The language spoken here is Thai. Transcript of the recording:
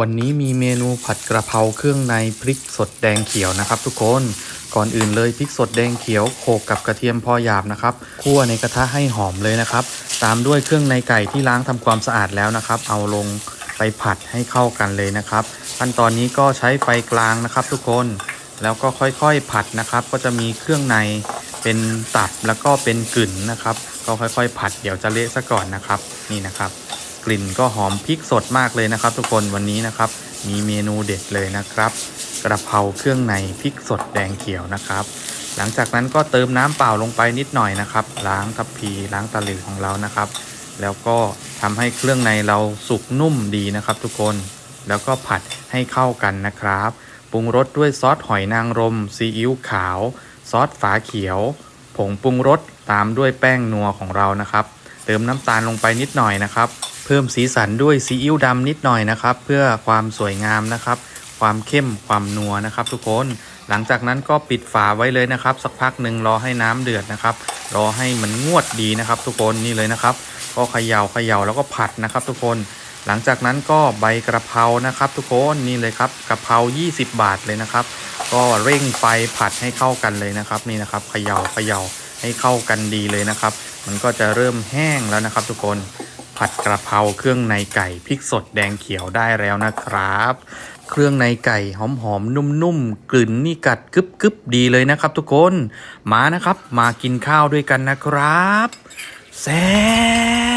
วันนี้มีเมนูผัดกระเพราเครื่องในพริกสดแดงเขียวนะครับ ทุกคนก่อนอื่นเลยพริกสดแดงเขียวโขกกับกระเทียมพอหยาบนะครับคั่วในกระทะให้หอมเลยนะครับ ตามด้วยเครื่องในไก่ที่ล้างทำความสะอาดแล้วนะครับ เอาลงไปผัดให้เข้ากันเลยนะครับ ขั้นตอนนี้ก็ใช้ไฟกลางนะครับ ทุกคนแล้วก็ค่อยๆผัดนะครับ ก็จะมีเครื่องในเป็นตับแล้วก็เป็นกลิ่นนะครับ ก็ค่อยๆ ผัดเดี๋ยวจะเละซะก่อนนะครับ นี่นะครับ กลิ่นก็หอมพริกสดมากเลยนะครับ ทุกคนวันนี้นะครับ มีเมนูเด็ดเลยนะครับ กระเพราเครื่องในพริกสดแดงเขียวนะครับ หลังจากนั้นก็เติมน้ำเปล่าลงไปนิดหน่อยนะครับ ล้างทัพพีล้างตะหลิวของเรานะครับ แล้วก็ทำให้เครื่องในเราสุกนุ่มดีนะครับ ทุกคนแล้วก็ผัดให้เข้ากันนะครับปรุงรสด้วยซอสหอยนางรมซีอิ๊วขาว ซอสฝาเขียว ผงปรุงรสตามด้วยแป้งนัวของเรานะครับ เติมน้ำตาลลงไปนิดหน่อยนะครับ เพิ่มสีสันด้วยซีอิ๊วดำนิดหน่อยนะครับ เพื่อความสวยงามนะครับ ความเข้มความนัวนะครับ ทุกคนหลังจากนั้นก็ปิดฝาไว้เลยนะครับ สักพักหนึ่งรอให้น้ำเดือดนะครับ รอให้มันงวดดีนะครับ ทุกคนนี่เลยนะครับ ก็เขย่าเขย่าแล้วก็ผัดนะครับ ทุกคนหลังจากนั้นก็ใบกระเพรานะครับ ทุกคนนี่เลยครับกระเพรา 20 บาทเลยนะครับ ก็เร่งไฟผัดให้เข้ากันเลยนะครับ นี่นะครับเขย่าเขย่าให้เข้ากันดีเลยนะครับ มันก็จะเริ่มแห้งแล้วนะครับ ทุกคน ผัดกระเพราเครื่องในไก่พริกสดแดงเขียวได้แล้วนะครับ เครื่องในไก่หอมๆนุ่มๆกลิ่นนี่กัดกึบกึบๆดีเลยนะครับ ทุกคนมานะครับมากินข้าวด้วยกันนะครับแซ่บ